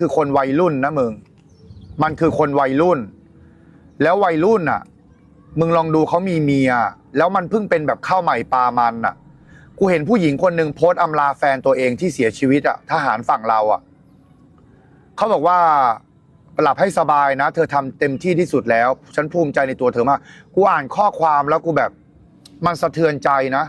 คือคนวัยรุ่นนะมึง มันคือคนวัยรุ่น แล้ววัยรุ่นอะ มึงลองดูเขามีเมีย แล้วมันเพิ่งเป็นแบบข้าวใหม่ปลามันอะ กูเห็นผู้หญิงคนหนึ่งโพสต์อำลาแฟนตัวเองที่เสียชีวิตอะ ทหารฝั่งเราอะ เขาบอกว่าหลับให้สบายนะ เธอทำเต็มที่ที่สุดแล้ว ฉันภูมิใจในตัวเธอมาก กูอ่านข้อความแล้วกูแบบ มันสะเทือนใจนะ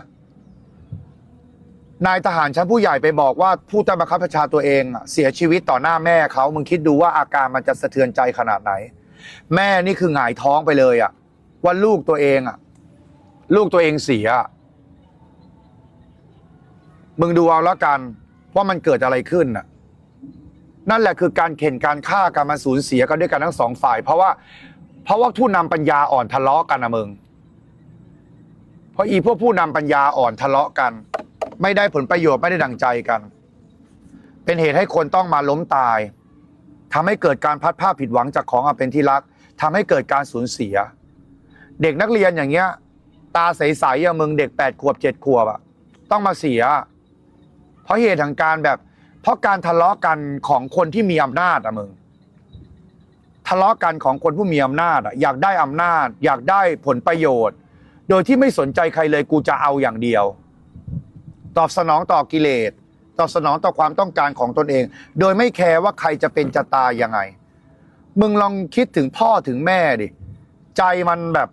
นายทหารชั้นผู้ใหญ่ไปบอกว่าผู้ใต้บังคับบัญชาตัวเองอะเสียชีวิตต่อหน้าแม่เขามึงคิดดูว่าอาการมันจะสะเทือนใจขนาดไหน แม่นี่คือหงายท้องไปเลยอะว่าลูกตัวเองอะลูกตัวเองเสียมึงดูเอาล้วกันว่ามันเกิดอะไรขึ้นน่ะนั่นแหละคือการเข็นการฆ่าการมาสูญเสียกันด้วยกันทั้งสองฝ่าย เพราะว่า เพราะว่าผู้นำปัญญาอ่อนทะเลาะกันนะมึงเพราะอีพวกผู้นำปัญญาอ่อนทะเลาะกัน ไม่ได้ผลประโยชน์ไม่ได้ดังใจกัน เป็นเหตุให้คนต้องมาล้มตายทำให้เกิดการพัดภาพผิดหวังจากของอันเป็นที่รักทำให้เกิดการสูญเสีย เด็กนักเรียนอย่างเงี้ย ตาใสๆอะมึงเด็กแปดขวบเจ็ดขวบอะต้องมาเสีย เพราะเหตุทางการแบบ เพราะการทะเลาะกันของคนที่มีอำนาจอะมึงทะเลาะกันของคนผู้มีอำนาจอะอยากได้อำนาจ อยากได้ผลประโยชน์ โดยที่ไม่สนใจใครเลยกูจะเอาอย่างเดียว ตอบสนองต่อกิเลส ตอบสนองต่อความต้องการของตนเอง โดยไม่แคร์ว่าใครจะเป็นจะตายยังไง มึงลองคิดถึงพ่อถึงแม่ดิ ใจมันแบบ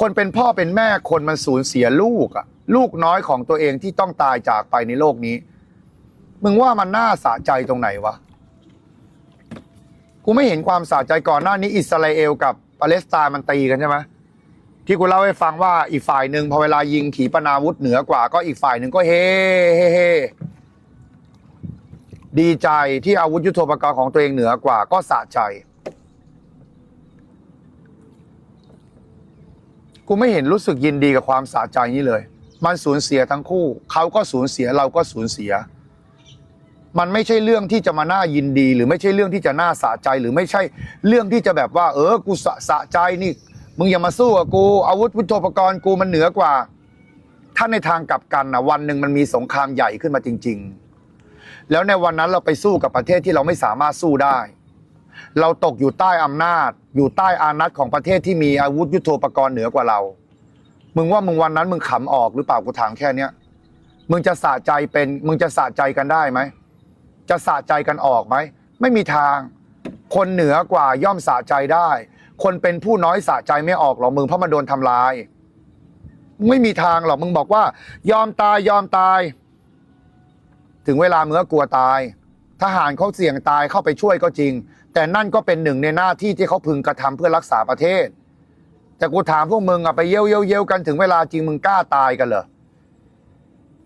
คนเป็นพ่อเป็นแม่คนมันสูญเสียลูกอะลูกน้อยของตัวเองที่ต้องตายจากไปในโลกนี้ มึงว่ามันน่าสะใจตรงไหนวะ กูไม่เห็นความสะใจก่อนหน้านี้อิสราเอลกับปาเลสไตน์มันตีกันใช่ไหม ที่กูเล่าให้ฟังว่าอีกฝ่ายหนึ่งพอเวลายิงขีปนาวุธเหนือกว่า ก็อีกฝ่ายหนึ่งก็เฮ้เฮ้เฮดีใจที่อาวุธยุทโธปกรณ์ของตัวเองเหนือกว่า ก็สะใจ กูไม่เห็นรู้สึกยินดีกับความสะใจนี้เลย มันสูญเสียทั้งคู่ เขาก็สูญเสียเราก็สูญเสีย มันไม่ใช่เรื่องที่จะมาน่ายินดี หรือไม่ใช่เรื่องที่จะน่าสะใจ หรือไม่ใช่เรื่องที่จะแบบว่า เออ กูสะสะใจนี่ มึงอย่ามาสู้กับกูอาวุธยุทโธปกรณ์กูมันเหนือกว่า ถ้าในทางกลับกันนะวันหนึ่งมันมีสงครามใหญ่ขึ้นมาจริง ๆ แล้วในวันนั้นเราไปสู้กับประเทศที่เราไม่สามารถสู้ได้ เราตกอยู่ใต้อำนาจ อยู่ใต้อานัตของประเทศที่มีอาวุธยุทโธปกรณ์เหนือกว่าเรา มึงว่ามึงวันนั้นมึงขำออกหรือเปล่ากูถามแค่เนี้ยมึงจะสะใจเป็น มึงจะสะใจกันได้ไหม จะสะใจกันออกไหม ไม่มีทาง คนเหนือกว่าย่อมสะใจได้ คนเป็นผู้น้อยสะใจไม่ออกหรอกมึงเพราะมันโดนทำลาย ไม่มีทางหรอกมึงบอกว่า ยอมตายยอมตาย ถึงเวลาเมึงก็กลัวตาย ทหารเขาเสี่ยงตายเข้าไปช่วยก็จริง แต่นั่นก็เป็นหนึ่งในหน้าที่ที่เขาพึงกระทำเพื่อรักษาประเทศ แต่กูถามพวกมึงอะไปเยี่ยวเยี่ยวเยี่ยวกันถึงเวลาจริงมึงกล้าตายกันเหรอ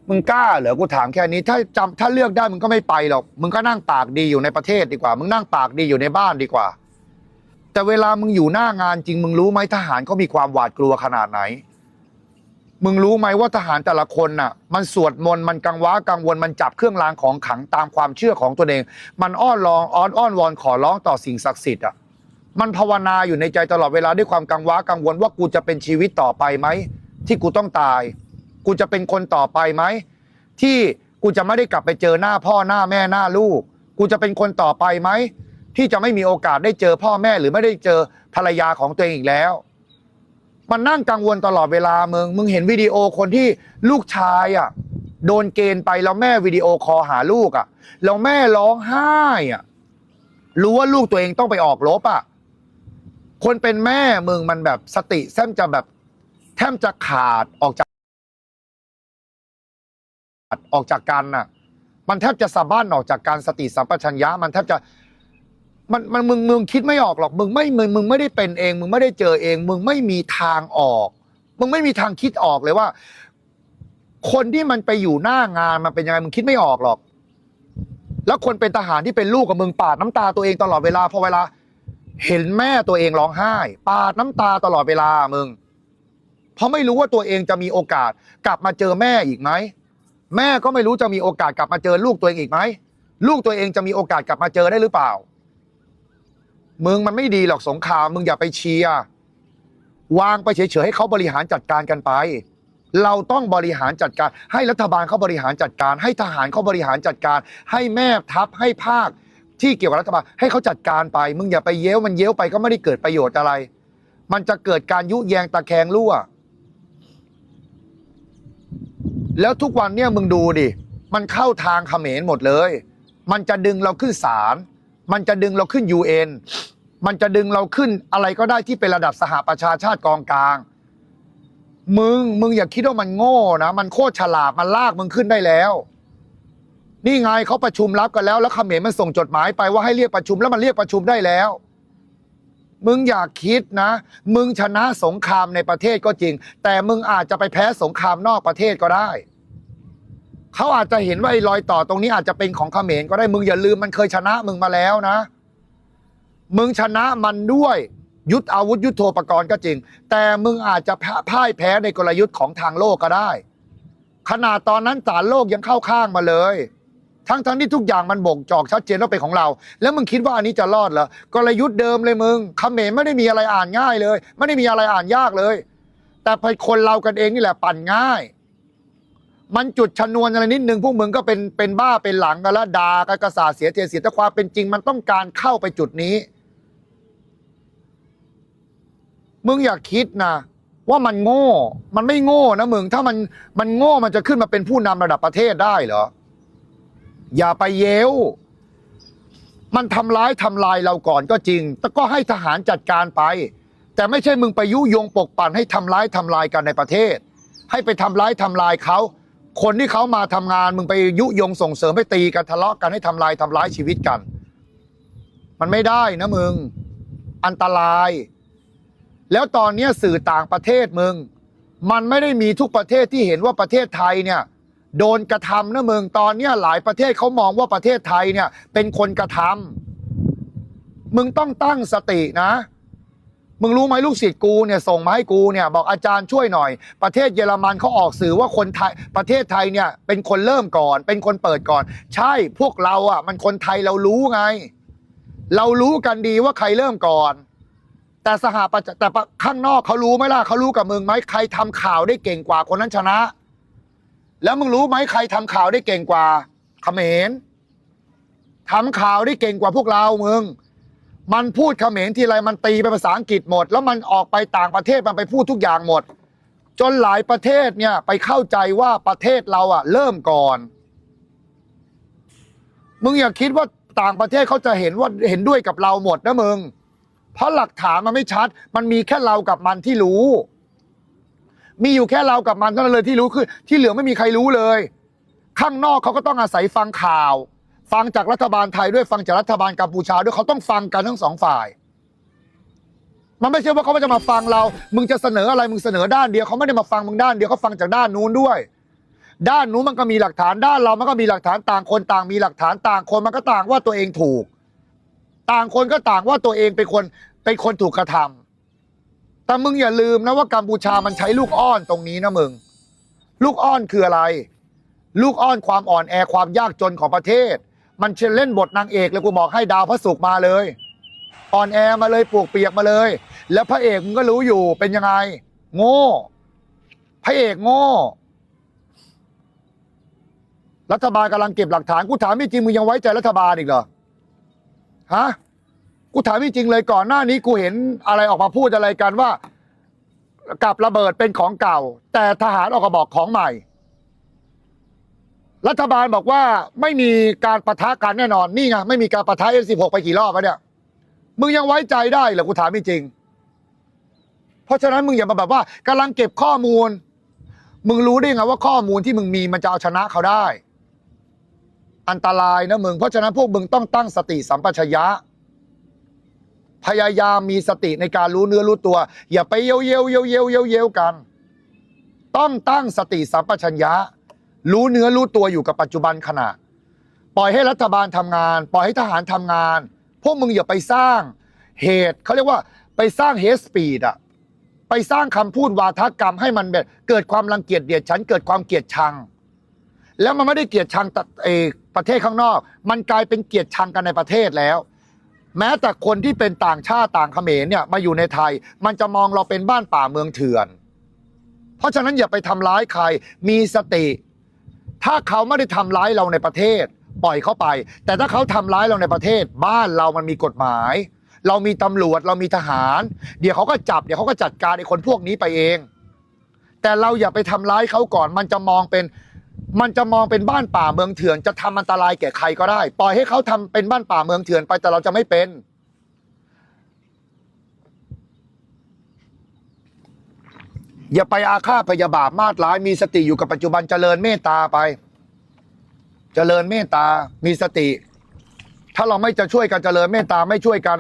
มึงกล้าเหรอกูถามแค่นี้ถ้าจำถ้าเลือกได้มึงก็ไม่ไปหรอก มึงก็นั่งปากดีอยู่ในประเทศดีกว่า มึงนั่งปากดีอยู่ในบ้านดีกว่า แต่เวลามึงอยู่หน้างานจริง มึงรู้ไหมทหารเขามีความหวาดกลัวขนาดไหน มึงรู้ไหมว่าทหารแต่ละคนน่ะ มันสวดมนต์มันกังวะกังวลมันจับเครื่องรางของขังตามความเชื่อของตัวเอง มันอ้อนร้องอ้อนอ้อนวอนขอร้องต่อสิ่งศักดิ์สิทธิ์อะมันภาวนาอยู่ในใจตลอดเวลาด้วยความกังวะกังวลว่ากูจะเป็นชีวิตต่อไปไหมที่กูต้องตาย กูจะเป็นคนต่อไปไหมที่กูจะไม่ได้กลับไปเจอหน้าพ่อหน้าแม่หน้าลูก กูจะเป็นคนต่อไปไหม ที่จะไม่มีโอกาสได้เจอพ่อแม่หรือไม่ได้เจอภรรยาของตัวเองอีกแล้ว มันนั่งกังวลตลอดเวลามึง มึงเห็นวิดีโอคนที่ลูกชายอะ โดนเกณฑ์ไปแล้วแม่วิดีโอคอลหาลูกอะแล้วแม่ร้องไห้อะรู้ว่าลูกตัวเองต้องไปออกรบอะคนเป็นแม่มึงมันแบบสติแทบจะแบบ แทบจะขาดออกจากออกจากกันน่ะ มันแทบจะสะบ้านออกจากการสติสัมปชัญญะ มันแทบจะ มันมันมึงมึงคิดไม่ออกหรอกมึงไม่มึงมึงไม่ได้เป็นเอง มึงไม่ได้เจอเอง มึงไม่มีทางออก มึงไม่มีทางคิดออกเลยว่า คนที่มันไปอยู่หน้างานมันเป็นยังไงมึงคิดไม่ออกหรอก แล้วคนเป็นทหารที่เป็นลูกกับมึงปาดน้ำตาตัวเองตลอดเวลาพอเวลา เห็นแม่ตัวเองร้องไห้ ปาดน้ำตาตลอดเวลามึงเพราะไม่รู้ว่าตัวเองจะมีโอกาส กลับมาเจอแม่อีกไหมแม่ก็ไม่รู้จะมีโอกาสกลับมาเจอลูกตัวเองอีกไหมลูกตัวเองจะมีโอกาสกลับมาเจอได้หรือเปล่า มึงมันไม่ดีหรอกสงครามมึงอย่าไปเชียร์วางไปเฉยๆให้เขาบริหารจัดการกันไป เราต้องบริหารจัดการ ให้รัฐบาลเขาบริหารจัดการ ให้ทหารเขาบริหารจัดการ ให้แม่ทัพให้ภาคที่เกี่ยวกับรัฐบาลให้เขาจัดการไป มึงอย่าไปเย้ยวมันเย้ยวไปก็ไม่ได้เกิดประโยชน์อะไร มันจะเกิดการยุแยงตะแคงรั่ว แล้วทุกวันเนี่ยมึงดูดิ มันเข้าทางเขมรหมดเลย มันจะดึงเราขึ้นศาล มันจะดึงเราขึ้น UN มันจะดึงเราขึ้นอะไรก็ได้ที่เป็นระดับสหประชาชาติกองกลาง มึงมึงอย่าคิดว่ามันโง่นะมันโคตรฉลาดมันลากมึงขึ้นได้แล้ว นี่ไงเขาประชุมรับกันแล้ว แล้วเขมรมันส่งจดหมายไปว่าให้เรียกประชุมแล้วมันเรียกประชุมได้แล้วมึงอย่าคิดนะ มึงชนะสงครามในประเทศก็จริง แต่มึงอาจจะไปแพ้สงครามนอกประเทศก็ได้ เขาอาจจะเห็นว่าไอ้รอยต่อตรงนี้อาจจะเป็นของเขมรก็ได้มึงอย่าลืมมันเคยชนะมึงมาแล้วนะ มึงชนะมันด้วยยุทธอาวุธยุทโธปกรณ์ก็จริง แต่มึงอาจจะพ่ายแพ้ในกลยุทธ์ของทางโลกก็ได้ ขนาดตอนนั้นศาลโลกยังเข้าข้างมาเลย ทั้งทั้งที่ทุกอย่างมันบ่งบอกชัดเจนว่าเป็นของเรา แล้วมึงคิดว่าอันนี้จะรอดเหรอกลยุทธ์เดิมเลยมึงเขมรไม่ได้มีอะไรอ่านง่ายเลย ไม่ได้มีอะไรอ่านยากเลย แต่พคนเรากันเองนี่แหละปั่นง่าย มันจุดชนวนอะไรนิดนึงพวกมึงก็เป็นเป็นบ้าเป็นหลังกันแล้วด่ากันกระสาเสียเทเสียแต่ความเป็นจริงมันต้องการเข้าไปจุดนี้ มึงอย่าคิดนะว่ามันโง่ มันไม่โง่นะมึง ถ้ามันมันโง่มันจะขึ้นมาเป็นผู้นำระดับประเทศได้เหรอ อย่าไปเยวมันทำร้ายทำลายเราก่อนก็จริง แต่ก็ให้ทหารจัดการไป แต่ไม่ใช่มึงไปยุยงปกปั่นให้ทำร้ายทำลายกันในประเทศ ให้ไปทำร้ายทำลายเขา คนที่เขามาทำงานมึงไปยุยงส่งเสริมให้ตีกันทะเลาะกันให้ทำลายทำร้ายชีวิตกัน มันไม่ได้นะมึง อันตราย แล้วตอนเนี้สื่อต่างประเทศมึง มันไม่ได้มีทุกประเทศที่เห็นว่าประเทศไทยเนี่ย โดนกระทำนะมึงตอนเนี้หลายประเทศเขามองว่าประเทศไทยเนี่ย เป็นคนกระทำมึงต้องตั้งสตินะ มึงรู้ไหมลูกศิษย์กูเนี่ยส่งมาให้กูเนี่ยบอกอาจารย์ช่วยหน่อย ประเทศเยอรมันเขาออกสื่อว่าคนไทยประเทศไทยเนี่ยเป็นคนเริ่มก่อน เป็นคนเปิดก่อน ใช่พวกเราอะ มันคนไทยเรารู้ไง เรารู้กันดีว่าใครเริ่มก่อน แต่สหประชาแต่ข้างนอกเขารู้ไหมล่ะเขารู้กับมึงไหมใครทำข่าวได้เก่งกว่าคนนั้นชนะ แล้วมึงรู้ไหมใครทำข่าวได้เก่งกว่าเขมรทำข่าวได้เก่งกว่าพวกเรามึง มันพูดเขมรทีไรมันตีเป็นภาษาอังกฤษหมด แล้วมันออกไปต่างประเทศมันไปพูดทุกอย่างหมด จนหลายประเทศเนี่ยไปเข้าใจว่าประเทศเราอะเริ่มก่อน มึงอย่าคิดว่าต่างประเทศเขาจะเห็นว่าเห็นด้วยกับเราหมดนะมึง เพราะหลักฐานมันไม่ชัด มันมีแค่เรากับมันที่รู้ มีอยู่แค่เรากับมันเท่านั้นเลยที่รู้คือ ที่เหลือไม่มีใครรู้เลย ข้างนอกเขาก็ต้องอาศัยฟังข่าว ฟังจากรัฐบาลไทยด้วยฟังจากรัฐบาลกัมพูชาด้วยเขาต้องฟังกันทั้งสองฝ่าย มันไม่ใช่ว่าเขาจะมาฟังเรา มึงจะเสนออะไรมึงเสนอด้านเดียวเขาไม่ได้มาฟังมึงด้านเดียวเขาฟังจากด้านนู้นด้วย ด้านนู้นมันก็มีหลักฐานด้านเรามันก็มีหลักฐานต่างคนต่างมีหลักฐานต่างคนมันก็ต่างว่าตัวเองถูก ต่างคนก็ต่างว่าตัวเองเป็นคนเป็นคนถูกกระทำแต่มึงอย่าลืมนะว่ากัมพูชามันใช้ลูกอ้อนตรงนี้นะมึง ลูกอ้อนคืออะไร ลูกอ้อนความอ่อนแอความยากจนของประเทศ มันเชนเล่นบทนางเอกเลยกูบอกให้ดาวพระศุกร์มาเลยอ่อนแอมาเลยปวกเปียกมาเลย แล้วพระเอกมึงก็รู้อยู่เป็นยังไง โง่ พระเอกโง่ รัฐบาลกำลังเก็บหลักฐานกูถามจริงมึงยังไว้ใจรัฐบาลอีกเหรอฮะกูถามจริงเลยก่อนหน้านี้กูเห็นอะไรออกมาพูดอะไรกันว่า กับระเบิดเป็นของเก่า แต่ทหารออกมาบอกของใหม่ รัฐบาลบอกว่าไม่มีการประทะกันแน่นอนนี่ไงไม่มีการประทะ F16 ไปกี่รอบแล้วเนี่ยมึงยังไว้ใจได้เหรอกูถามจริง เพราะฉะนั้นมึงอย่ามาแบบว่ากำลังเก็บข้อมูล มึงรู้ได้ไงว่าข้อมูลที่มึงมีมันจะเอาชนะเขาได้ อันตรายนะมึง เพราะฉะนั้นพวกมึงต้องตั้งสติสัมปชัญญะ พยายามมีสติในการรู้เนื้อรู้ตัว อย่าไปเย้วเย้ยวเย้ยวเย้ยวเย้ยวเย้ยวกัน ต้องตั้งสติสัมปชัญญะ รู้เนื้อรู้ตัวอยู่กับปัจจุบันขณะ ปล่อยให้รัฐบาลทำงาน ปล่อยให้ทหารทำงาน พวกมึงอย่าไปสร้างเหตุเขาเรียกว่าไปสร้างเฮสปีดอะไปสร้างคำพูดวาทกรรมให้มันแบบเกิดความรังเกียจเดียดฉันเกิดความเกลียดชัง แล้วมันไม่ได้เกลียดชังแต่เอประเทศข้างนอก มันกลายเป็นเกลียดชังกันในประเทศแล้ว แม้แต่คนที่เป็นต่างชาติต่างเขมรเนี่ยมาอยู่ในไทย มันจะมองเราเป็นบ้านป่าเมืองเถื่อน เพราะฉะนั้นอย่าไปทำร้ายใครมีสติ ถ้าเขาไม่ได้ทำร้ายเราในประเทศ ปล่อยเขาไป แต่ถ้าเขาทำร้ายเราในประเทศ บ้านเรามันมีกฎหมาย เรามีตำรวจเรามีทหาร เดี๋ยวเขาก็จับเดี๋ยวเขาก็จัดการไอ้คนพวกนี้ไปเอง แต่เราอย่าไปทำร้ายเขาก่อน มันจะมองเป็นมันจะมองเป็นบ้านป่าเมืองเถื่อน จะทำอันตรายแก่ใครก็ได้ ปล่อยให้เขาทำเป็นบ้านป่าเมืองเถื่อนไปแต่เราจะไม่เป็น อย่าไปอาฆาตพยาบาทมาดร้าย มีสติอยู่กับปัจจุบันเจริญเมตตาไป เจริญเมตตา มีสติ ถ้าเราไม่จะช่วยกันเจริญเมตตาไม่ช่วยกัน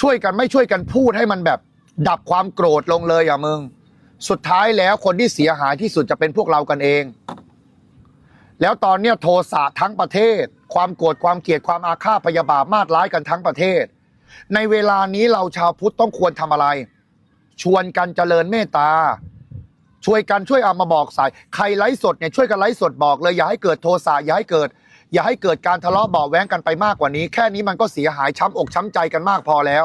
ช่วยกันไม่ช่วยกันพูดให้มันแบบ ดับความโกรธลงเลยอะมึง สุดท้ายแล้วคนที่เสียหายที่สุดจะเป็นพวกเรากันเอง แล้วตอนเนี้ยโทสะทั้งประเทศ ความโกรธความเกลียดความอาฆาตพยาบาทมาดร้ายกันทั้งประเทศ ในเวลานี้เราชาวพุทธต้องควรทำอะไร ชวนกันเจริญเมตตา ช่วยกันช่วยเอามาบอกสาย ใครไลฟ์สดเนี่ยช่วยกันไลฟ์สดบอกเลยอย่าให้เกิดโทสะอย่าให้เกิด อย่าให้เกิดการทะเลาะเบาะแว้งกันไปมากกว่านี้ แค่นี้มันก็เสียหายช้ำอกช้ำใจกันมากพอแล้ว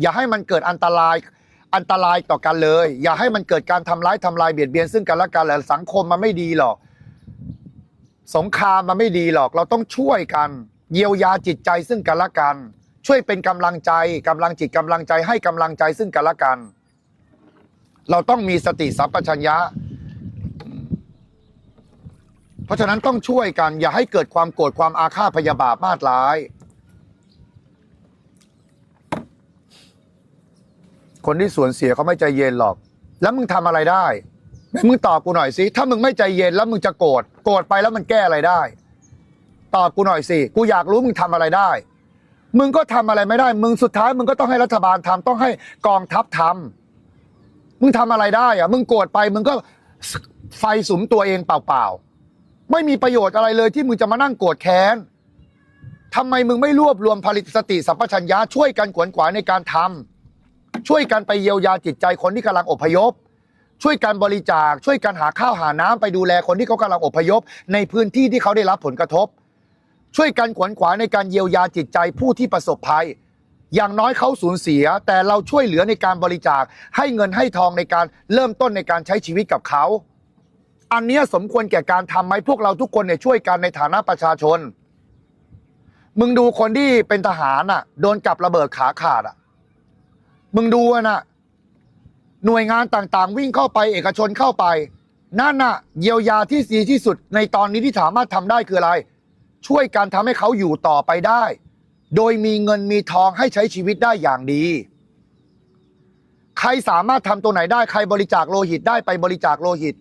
อย่าให้มันเกิดอันตรายอันตรายต่อกันเลย อย่าให้มันเกิดการทำร้ายทำลายเบียดเบียนซึ่งกันและกันแหละสังคมมันไม่ดีหรอก สงครามมันไม่ดีหรอก เราต้องช่วยกัน เยียวยาจิตใจซึ่งกันและกัน ช่วยเป็นกำลังใจกำลังจิตกำลังใจให้กำลังใจซึ่งกันและกัน เราต้องมีสติสัพพัญญะ เพราะฉะนั้นต้องช่วยกัน อย่าให้เกิดความโกรธความอาฆาตพยาบาทมาดร้าย คนที่สวนเสียเขาไม่ใจเย็นหรอก แล้วมึงทำอะไรได้ไหนมึงตอบกูหน่อยสิถ้ามึงไม่ใจเย็นแล้วมึงจะโกรธโกรธไปแล้วมันแก้อะไรได้ ตอบกูหน่อยสิกูอยากรู้มึงทำอะไรได้ มึงก็ทำอะไรไม่ได้ มึงสุดท้ายมึงก็ต้องให้รัฐบาลทำต้องให้กองทัพทำมึงทำอะไรได้อะมึงโกรธไป มึงก็ไฟสุมตัวเองเปล่าๆ ไม่มีประโยชน์อะไรเลยที่มึงจะมานั่งโกรธแค้นทำไมมึงไม่รวบรวมผลิตสติสัพพัญญะช่วยกันขวนขวายในการทำช่วยกันไปเยียวยาจิตใจคนที่กำลังอพยพ ช่วยกันบริจาค ช่วยกันหาข้าวหาน้ำไปดูแลคนที่เขากำลังอพยพ ในพื้นที่ที่เขาได้รับผลกระทบ ช่วยกันขวนขวายในการเยียวยาจิตใจผู้ที่ประสบภัย อย่างน้อยเขาสูญเสีย แต่เราช่วยเหลือในการบริจาคให้เงินให้ทองในการเริ่มต้นในการใช้ชีวิตกับเขา อันนี้สมควรแก่การทำไหมพวกเราทุกคนเนี่ยช่วยกันในฐานะประชาชน มึงดูคนที่เป็นทหารอะ โดนกับระเบิดขาขาดอะ มึงดูอะนะหน่วยงานต่างๆ วิ่งเข้าไปเอกชนเข้าไปนั่นน่ะเยียวยาที่ดีที่สุดในตอนนี้ที่สามารถทำได้คืออะไร ช่วยกันทำให้เขาอยู่ต่อไปได้ โดยมีเงินมีทองให้ใช้ชีวิตได้อย่างดี ใครสามารถทำตัวไหนได้ ใครบริจาคโลหิตได้ไปบริจาคโลหิต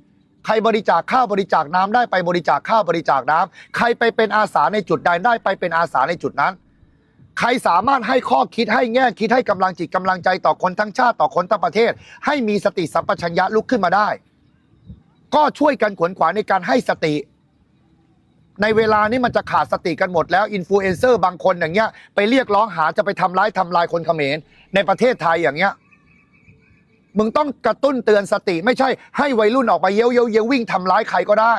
ใครบริจาคข้าวบริจาคน้ำได้ไปบริจาคข้าวบริจาคน้ำใครไปเป็นอาสาในจุดใดได้ไปเป็นอาสาในจุดนั้น ใครสามารถให้ข้อคิดให้แง่คิดให้กำลังจิตกำลังใจต่อคนทั้งชาติต่อคนทั้งประเทศ ให้มีสติสัมปชัญญะลุกขึ้นมาได้ ก็ช่วยกันขวนขวายในการให้สติ ในเวลานี้มันจะขาดสติกันหมดแล้วอินฟลูเอนเซอร์บางคนอย่างเงี้ยไปเรียกร้องหาจะไปทำร้ายทำลายคนเขมรในประเทศไทยอย่างเงี้ยมึงต้องกระตุ้นเตือนสติไม่ใช่ให้วัยรุ่นออกไปเย้ยวเย้ยวเย้ยววิ่งทำร้ายใครก็ได้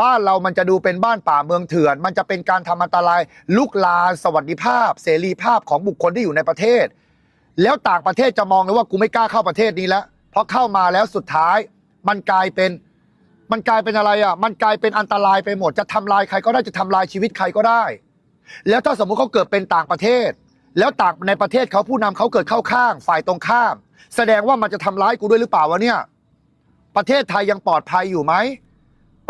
บ้านเรามันจะดูเป็นบ้านป่าเมืองเถื่อน มันจะเป็นการทำอันตรายลุกลานสวัสดิภาพ เสรีภาพของบุคคลที่อยู่ในประเทศ แล้วต่างประเทศจะมองเลยว่ากูไม่กล้าเข้าประเทศนี้แล้วเพราะเข้ามาแล้วสุดท้าย มันกลายเป็น มันกลายเป็นอะไรอะ มันกลายเป็นอันตรายไปหมด จะทำลายใครก็ได้จะทำลายชีวิตใครก็ได้ แล้วถ้าสมมุติเขาเกิดเป็นต่างประเทศ แล้วต่างในประเทศเขาผู้นำเขาเกิดเข้าข้าง ฝ่ายตรงข้าม แสดงว่ามันจะทำร้ายกูด้วยหรือเปล่าวะเนี่ย ประเทศไทยยังปลอดภัยอยู่ไหม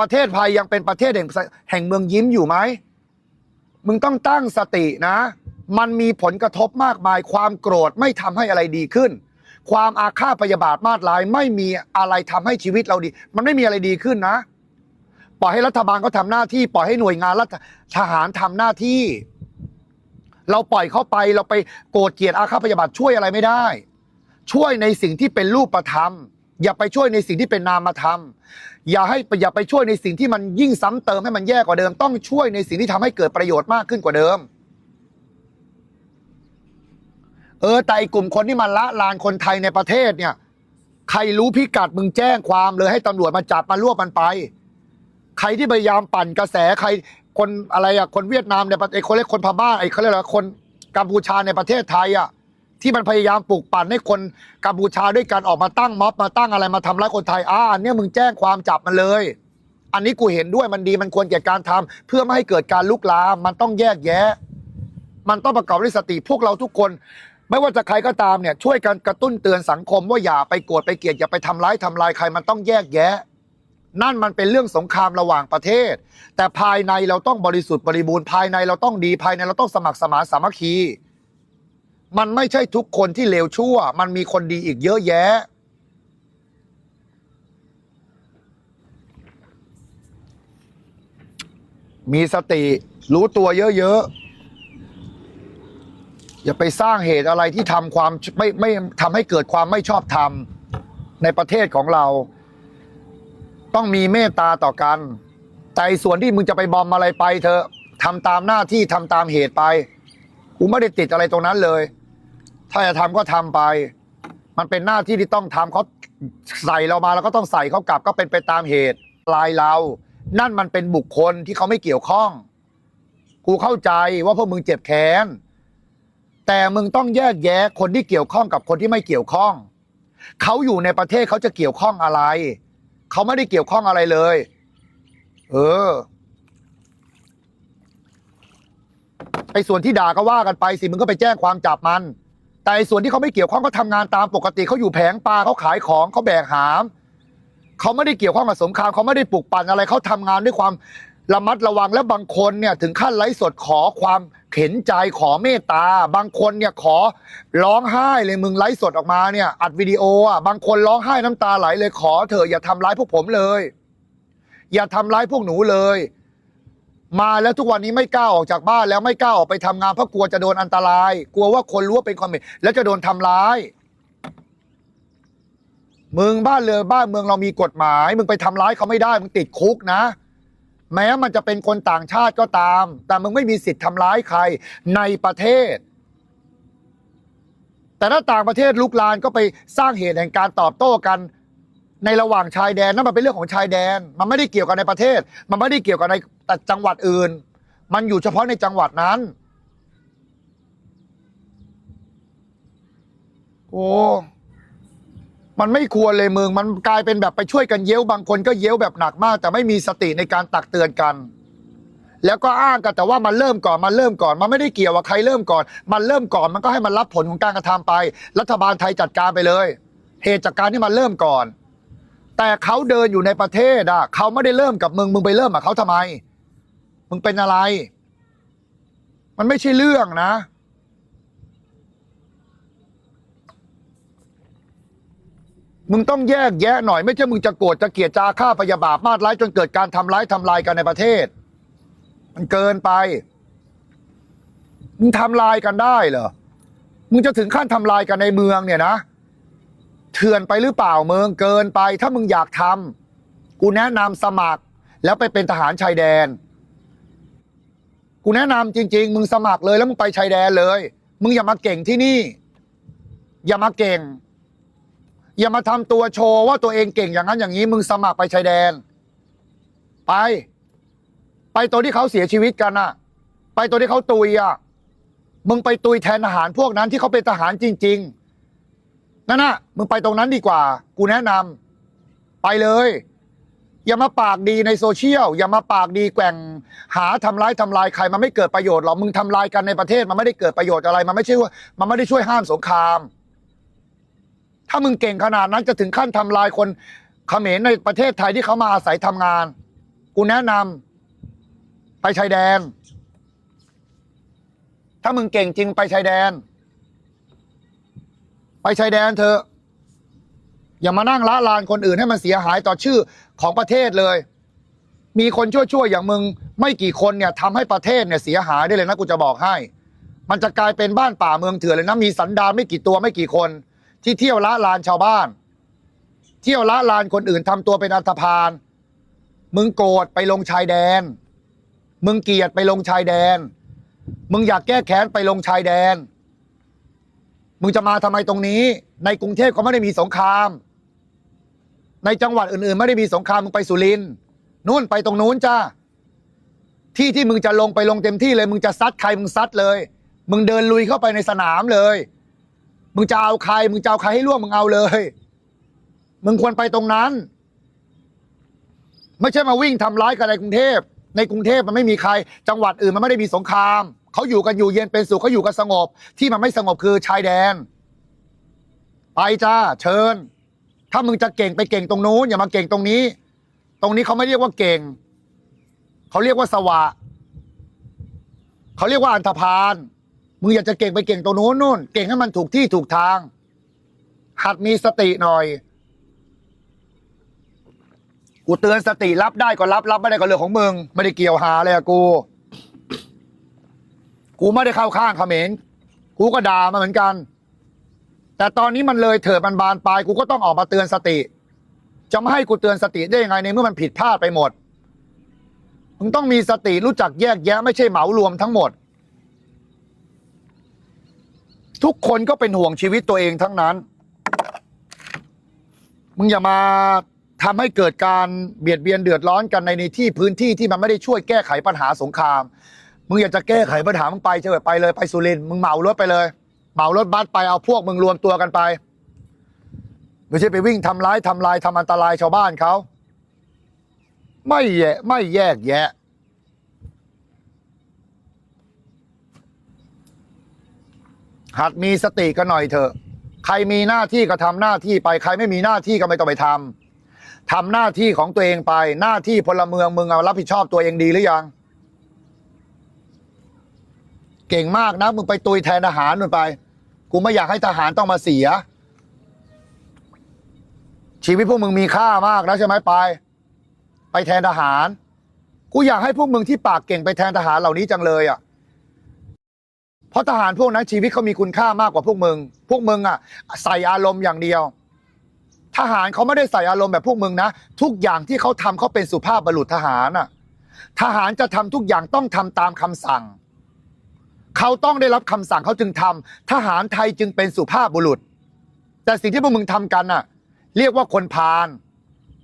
ประเทศไทยยังเป็นประเทศแห่งแห่งเมืองยิ้มอยู่ไหม มึงต้องตั้งสตินะ มันมีผลกระทบมากมายความโกรธไม่ทำให้อะไรดีขึ้น ความอาฆาตพยาบาทมาดร้าย ไม่มีอะไรทำให้ชีวิตเราดี มันไม่มีอะไรดีขึ้นนะ ปล่อยให้รัฐบาลเขาทำหน้าที่ ปล่อยให้หน่วยงานรัฐทหารทำหน้าที่ เราปล่อยเข้าไปเราไปโกรธเกลียดอาฆาตพยาบาทช่วยอะไรไม่ได้ ช่วยในสิ่งที่เป็นรูปธรรม อย่าไปช่วยในสิ่งที่เป็นนามธรรม อย่าให้อย่าไปช่วยในสิ่งที่มันยิ่งซ้ำเติมให้มันแย่กว่าเดิม ต้องช่วยในสิ่งที่ทำให้เกิดประโยชน์มากขึ้นกว่าเดิม เออแต่กลุ่มคนที่มาละลานคนไทยในประเทศเนี่ย ใครรู้พิกัดมึงแจ้งความเลยให้ตำรวจมาจับมารวบมันไป ใครที่พยายามปั่นกระแสใครคนอะไรอะคนเวียดนามในประไอ้คนเล็กคนพม่าไอ้เขาเรียกอะไรคนกัมพูชาในประเทศไทยอะที่มันพยายามปลุกปั่นให้คนกัมพูชาด้วยกันออกมาตั้งม็อบมาตั้งอะไรมาทำร้ายคนไทยอ่าอันเนี้ยมึงแจ้งความจับมันเลย อันนี้กูเห็นด้วยมันดีมันควรแก่การทำเพื่อไม่ให้เกิดการลุกลามมันต้องแยกแยะ มันต้องประกอบด้วยสติพวกเราทุกคน ไม่ว่าจะใครก็ตามเนี่ยช่วยกันกระตุ้นเตือนสังคมว่าอย่าไปโกรธไปเกลียดอย่าไปทำร้ายทำลายใครมันต้องแยกแยะ นั่นมันเป็นเรื่องสงครามระหว่างประเทศ แต่ภายในเราต้องบริสุทธิ์บริบูรณ์ภายในเราต้องดีภายในเราต้องสมัครสมานสามัคคี มันไม่ใช่ทุกคนที่เลวชั่ว มันมีคนดีอีกเยอะแยะ มีสติ รู้ตัวเยอะๆ อย่าไปสร้างเหตุอะไรที่ทำความไม่ไม่ทำให้เกิดความไม่ชอบธรรมในประเทศของเรา ต้องมีเมตตาต่อกัน แต่ส่วนที่มึงจะไปบอมอะไรไปเถอทำตามหน้าที่ทำตามเหตุไปกูไม่ได้ติดอะไรตรงนั้นเลย ถ้าจะทำก็ทำไป มันเป็นหน้าที่ที่ต้องทำเขาใส่เรามาแล้วก็ต้องใส่เขากลับก็เป็นไปตามเหตุลายเรา นั่นมันเป็นบุคคลที่เขาไม่เกี่ยวข้อง กูเข้าใจว่าพวกมึงเจ็บแค้น แต่มึงต้องแยกแยะคนที่เกี่ยวข้องกับคนที่ไม่เกี่ยวข้อง เขาอยู่ในประเทศเขาจะเกี่ยวข้องอะไร เขาไม่ได้เกี่ยวข้องอะไรเลย เออไอ้ส่วนที่ด่าก็ว่ากันไปสิมึงก็ไปแจ้งความจับมัน แต่ไอ้ส่วนที่เขาไม่เกี่ยวข้องก็ทำงานตามปกติเขาอยู่แผงปลาเขาขายของเขาแบกหาม เขาไม่ได้เกี่ยวข้องกับสงครามเขาไม่ได้ปลุกปั่นอะไรเขาทำงานด้วยความระมัดระวังและบางคนเนี่ย ถึงขั้นไลฟ์สดขอความ เข็นใจขอเมตตา บางคนเนี่ยขอร้องไห้เลยมึงไลฟ์สดออกมาเนี่ย อัดวิดีโออะบางคนร้องไห้น้ำตาไหลเลยขอเถอะอย่าทำร้ายพวกผมเลย อย่าทำร้ายพวกหนูเลย มาแล้วทุกวันนี้ไม่กล้าออกจากบ้านแล้วไม่กล้าออกไปทำงานเพราะกลัวจะโดนอันตราย กลัวว่าคนรู้ว่าเป็นคอมเมนต์แล้วจะโดนทำร้ายมึงบ้านเรือบ้านเมืองเรามีกฎหมาย มึงไปทำร้ายเขาไม่ได้ มึงติดคุกนะ แม้มันจะเป็นคนต่างชาติก็ตาม แต่มึงไม่มีสิทธิ์ทำร้ายใครในประเทศ แต่ถ้าต่างประเทศลุกลานก็ไปสร้างเหตุแห่งการตอบโต้กัน ในระหว่างชายแดนนั่นมันเป็นเรื่องของชายแดน มันไม่ได้เกี่ยวกับในประเทศ มันไม่ได้เกี่ยวกับในแต่จังหวัดอื่น มันอยู่เฉพาะในจังหวัดนั้น โอ้ มันไม่ควรเลยมึงมันกลายเป็นแบบไปช่วยกันเย้ยวบางคนก็เย้ยวแบบหนักมาก แต่ไม่มีสติในการตักเตือนกัน แล้วก็อ้างกันแต่ว่ามันเริ่มก่อนมันเริ่มก่อน มันไม่ได้เกี่ยวว่าใครเริ่มก่อน มันเริ่มก่อนมันก็ให้มันรับผลของการกระทำไป รัฐบาลไทยจัดการไปเลย เหตุจากการที่มันเริ่มก่อน แต่เขาเดินอยู่ในประเทศอะเขาไม่ได้เริ่มกับมึงมึงไปเริ่มกับเขาทำไม มึงเป็นอะไร มันไม่ใช่เรื่องนะ มึงต้องแยกแยะหน่อยไม่ใช่มึงจะโกรธจะเกลียดจาฆ่าพยาบาทมาดร้ายจนเกิดการทำร้ายทำลายกันในประเทศ มันเกินไป มึงทำลายกันได้เหรอมึงจะถึงขั้นทำลายกันในเมืองเนี่ยนะเถื่อนไปหรือเปล่าเมืองเกินไป ถ้ามึงอยากทำกูแนะนำสมัคร แล้วไปเป็นทหารชายแดน กูแนะนำจริง ๆ มึงสมัครเลยแล้วมึงไปชายแดนเลย มึงอย่ามาเก่งที่นี่ อย่ามาเก่ง อย่ามาทำตัวโชว์ว่าตัวเองเก่งอย่างนั้นอย่างนี้มึงสมัครไปชายแดน ไป ไปตัวที่เขาเสียชีวิตกันน่ะไปตัวที่เขาตุยอะมึงไปตุยแทนทหารพวกนั้นที่เขาเป็นทหารจริง ๆ นั่นน่ะ มึงไปตรงนั้นดีกว่า กูแนะนำไปเลย อย่ามาปากดีในโซเชียล อย่ามาปากดีแกว่งหาทำร้ายทำลายใครมันไม่เกิดประโยชน์หรอกมึงทำลายกันในประเทศมันไม่ได้เกิดประโยชน์อะไร มันไม่ใช่ว่ามันไม่ได้ช่วยห้ามสงคราม ถ้ามึงเก่งขนาดนั้นจะถึงขั้นทำลายคนเขมรในประเทศไทยที่เขามาอาศัยทำงาน กูแนะนำไปชายแดน ถ้ามึงเก่งจริงไปชายแดน ไปชายแดนเถอะอย่ามานั่งละลานคนอื่นให้มันเสียหายต่อชื่อของประเทศเลย มีคนชั่วๆอย่างมึง ไม่กี่คนเนี่ยทำให้ประเทศเนี่ยเสียหายได้เลยนะกูจะบอกให้ มันจะกลายเป็นบ้านป่าเมืองเถื่อนเลยนะมีสันดานไม่กี่ตัวไม่กี่คน ที่เที่ยวละลานชาวบ้าน เที่ยวละลานคนอื่นทำตัวเป็นอันธพาลมึงโกรธไปลงชายแดน มึงเกลียดไปลงชายแดน มึงอยากแก้แค้นไปลงชายแดน มึงจะมาทำไมตรงนี้ ในกรุงเทพก็ไม่ได้มีสงคราม ในจังหวัดอื่นๆ ไม่ได้มีสงครามมึงไปสุรินทร์นู่นไปตรงนู้นจ้าที่ที่มึงจะลงไปลงเต็มที่เลย มึงจะซัดใครมึงซัดเลย มึงเดินลุยเข้าไปในสนามเลย มึงจะเอาใคร มึงจะเอาใครให้ร่วงมึงเอาเลย มึงควรไปตรงนั้น ไม่ใช่มาวิ่งทำร้ายกันในกรุงเทพ ในกรุงเทพมันไม่มีใคร จังหวัดอื่นมันไม่ได้มีสงคราม เขาอยู่กันอยู่เย็นเป็นสุขเขาอยู่กันสงบ ที่มันไม่สงบคือชายแดน ไปจ้า เชิญ ถ้ามึงจะเก่งไปเก่งตรงนู้นอย่ามาเก่งตรงนี้ ตรงนี้เขาไม่เรียกว่าเก่ง เขาเรียกว่าสวะ เขาเรียกว่าอันธพาล มึงอยากจะเก่งไปเก่งตรงนู้นนู่น เก่งให้มันถูกที่ถูกทาง หัดมีสติหน่อย กูเตือนสติรับได้ก็รับรับไม่ได้ก็เรื่องของมึง ไม่ได้เกี่ยวหาเลยอะกู กูไม่ได้เข้าข้างเขมรกูก็ด่ามาเหมือนกัน แต่ตอนนี้มันเลยเถิดมันบานปลาย กูก็ต้องออกมาเตือนสติ จะไม่ให้กูเตือนสติได้ยังไงในเมื่อมันผิดพลาดไปหมด มึงต้องมีสติรู้จักแยกแยะไม่ใช่เหมารวมทั้งหมด ทุกคนก็เป็นห่วงชีวิตตัวเองทั้งนั้น มึงอย่ามาทำให้เกิดการเบียดเบียนเดือดร้อนกันในในที่พื้นที่ที่มันไม่ได้ช่วยแก้ไขปัญหาสงคราม มึงอยากจะแก้ไขปัญหามึงไปเฉยไปเลยไปสุรินทร์มึงเหมารถไปเลยเหมารถบัสไปเอาพวกมึงรวมตัวกันไปไม่ใช่ไปวิ่งทำร้ายทำลายทำอันตรายชาวบ้านเขาไม่แยะไม่แยกแยะ หัดมีสติกันหน่อยเถอะ ใครมีหน้าที่ก็ทำหน้าที่ไป ใครไม่มีหน้าที่ก็ไม่ต้องไปทำทำหน้าที่ของตัวเองไป หน้าที่พลเมืองมึงเอารับผิดชอบตัวเองดีหรือยัง เก่งมากนะมึงไปตุยแทนทหารนู่นไป กูไม่อยากให้ทหารต้องมาเสีย ชีวิตพวกมึงมีค่ามากแล้วใช่ไหมไป ไปแทนทหาร กูอยากให้พวกมึงที่ปากเก่งไปแทนทหารเหล่านี้จังเลยอะ เพราะทหารพวกนั้นชีวิตเขามีคุณค่ามากกว่าพวกมึง พวกมึงอะใส่อารมณ์อย่างเดียว ทหารเขาไม่ได้ใส่อารมณ์แบบพวกมึงนะ ทุกอย่างที่เขาทำเขาเป็นสุภาพบุรุษทหารอะ ทหารจะทำทุกอย่างต้องทำตามคำสั่ง เขาต้องได้รับคำสั่งเขาจึงทำทหารไทยจึงเป็นสุภาพบุรุษ แต่สิ่งที่พวกมึงทำกันน่ะ เรียกว่าคนพาล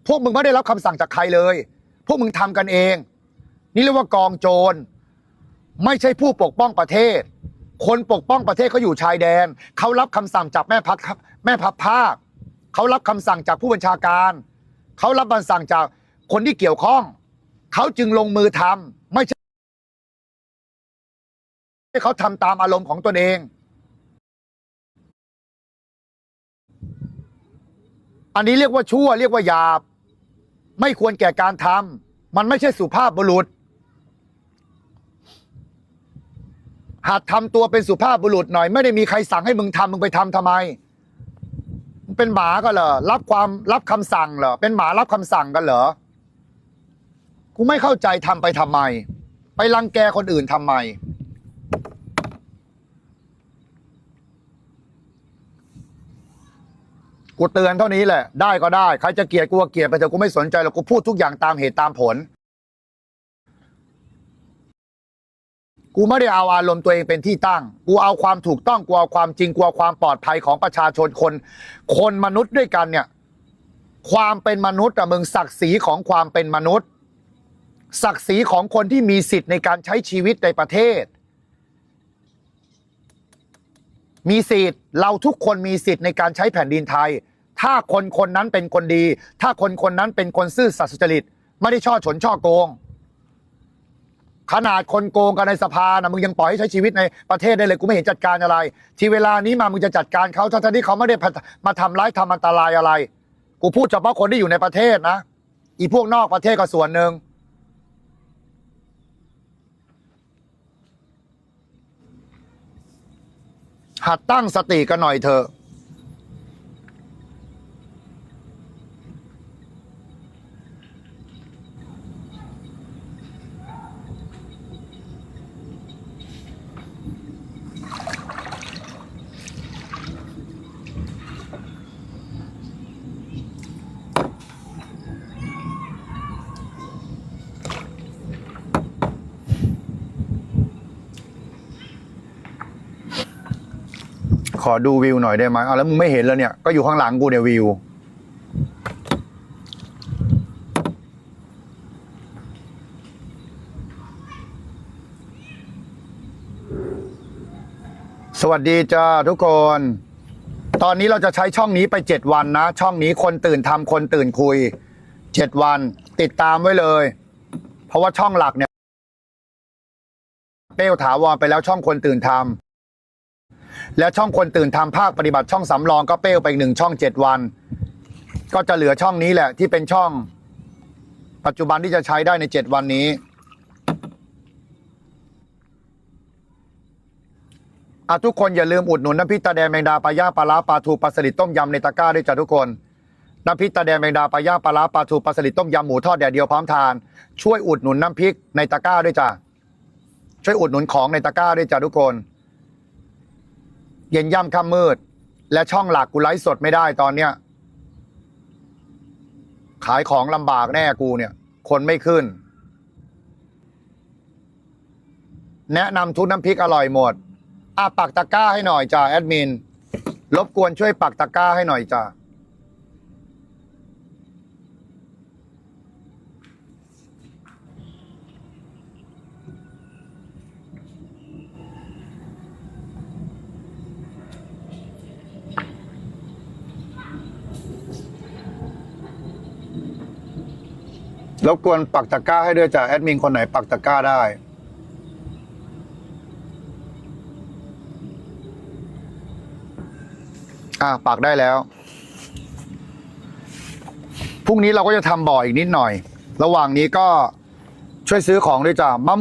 พวกมึงไม่ได้รับคำสั่งจากใครเลย พวกมึงทำกันเอง นี่เรียกว่ากองโจร ไม่ใช่ผู้ปกป้องประเทศ คนปกป้องประเทศเขาอยู่ชายแดน เขารับคำสั่งจากแม่พักแม่พับภาคเขารับคำสั่งจากผู้บัญชาการ เขารับคำสั่งจากคนที่เกี่ยวข้อง เขาจึงลงมือทำไม่ใช่ให้เขาทำตามอารมณ์ของตนเอง อันนี้เรียกว่าชั่วเรียกว่าหยาบ ไม่ควรแก่การทำมันไม่ใช่สุภาพบุรุษ หัดทำตัวเป็นสุภาพบุรุษหน่อย ไม่ได้มีใครสั่งให้มึงทำมึงไปทำทำไมมึงเป็นหมาก็เหรอรับความรับคำสั่งเหรอเป็นหมารับคำสั่งกันเหรอกูไม่เข้าใจทำไปทำไม ไปรังแกคนอื่นทำไม กูเตือนเท่านี้แหละ ได้ก็ได้ ใครจะเกลียดกูก็เกลียดไปเถอะกูไม่สนใจหรอกกูพูดทุกอย่างตามเหตุตามผล กูไม่ได้เอาอารมณ์ตัวเองเป็นที่ตั้ง กูเอาความถูกต้องกูเอาความจริงกูเอาความปลอดภัยของประชาชนคน คนมนุษย์ด้วยกันเนี่ย ความเป็นมนุษย์อะมึงศักดิ์ศรีของความเป็นมนุษย์ ศักดิ์ศรีของคนที่มีสิทธิ์ในการใช้ชีวิตในประเทศ มีสิทธิ์เราทุกคนมีสิทธิ์ในการใช้แผ่นดินไทย ถ้าคนคนนั้นเป็นคนดี ถ้าคนคนนั้นเป็นคนซื่อสัตย์สุจริต ไม่ได้ช่อฉนช่อโกง ขนาดคนโกงกันในสภานะมึงยังปล่อยให้ใช้ชีวิตในประเทศได้เลยกูไม่เห็นจัดการอะไร ที่เวลานี้มามึงจะจัดการเขาทั้งๆที่เขาไม่ได้มาทำร้ายทำอันตรายอะไร กูพูดเฉพาะคนที่อยู่ในประเทศนะอีพวกนอกประเทศก็ส่วนหนึ่งหัดตั้งสติกันหน่อยเถอะ อดูวิวหน่อยได้ไหมเอาแล้วมึงไม่เห็นแล้วเนี่ย ก็อยู่ข้างหลังกูเนี่ยวิว สวัสดีจ้าทุกคน ตอนนี้เราจะใช้ช่องนี้ไปเจ็ดวันนะ ช่องนี้คนตื่นทำคนตื่นคุยเจ็ดวัน ติดตามไว้เลย เพราะว่าช่องหลักเนี่ยเป้วถาวรไปแล้วช่องคนตื่นทำ และช่องคนตื่นทำภาคปฏิบัติช่องสำรองก็เป้วไปหนึ่งช่องเจ็ดวัน ก็จะเหลือช่องนี้แหละที่เป็นช่อง ปัจจุบันที่จะใช้ได้ในเจ็ดวันนี้อะทุกคนอย่าลืมอุดหนุนน้ำพริกตาแดงแมงดาปลาย่างปลาร้าปลาทูปลาสลิดต้มยำในตะกร้าด้วยจ้ะทุกคนน้ำพริกตาแดงแมงดาปลาย่างปลาร้าปลาทูปลาสลิดต้มยำหมูทอดแดดเดียวพร้อมทาน ช่วยอุดหนุนน้ำพริกในตะกร้าด้วยจ้ะช่วยอุดหนุนของในตะกร้าด้วยจ้ะทุกคน เย็นย่ำค่ำมืด และช่องหลักกูไลฟ์สดไม่ได้ตอนเนี้ย ขายของลำบากแน่กูเนี่ย คนไม่ขึ้น แนะนำทุกน้ำพริกอร่อยหมดอะปักตะกร้าให้หน่อยจ้าแอดมิน รบกวนช่วยปักตะกร้าให้หน่อยจ้า รบกวนปักตะกร้าให้ด้วยจ้าแอดมินคนไหนปักตะกร้าได้ อะปักได้แล้ว พรุ่งนี้เราก็จะทำบ่ออีกนิดหน่อย ระหว่างนี้ก็ช่วยซื้อของด้วยจ้ามะม่วง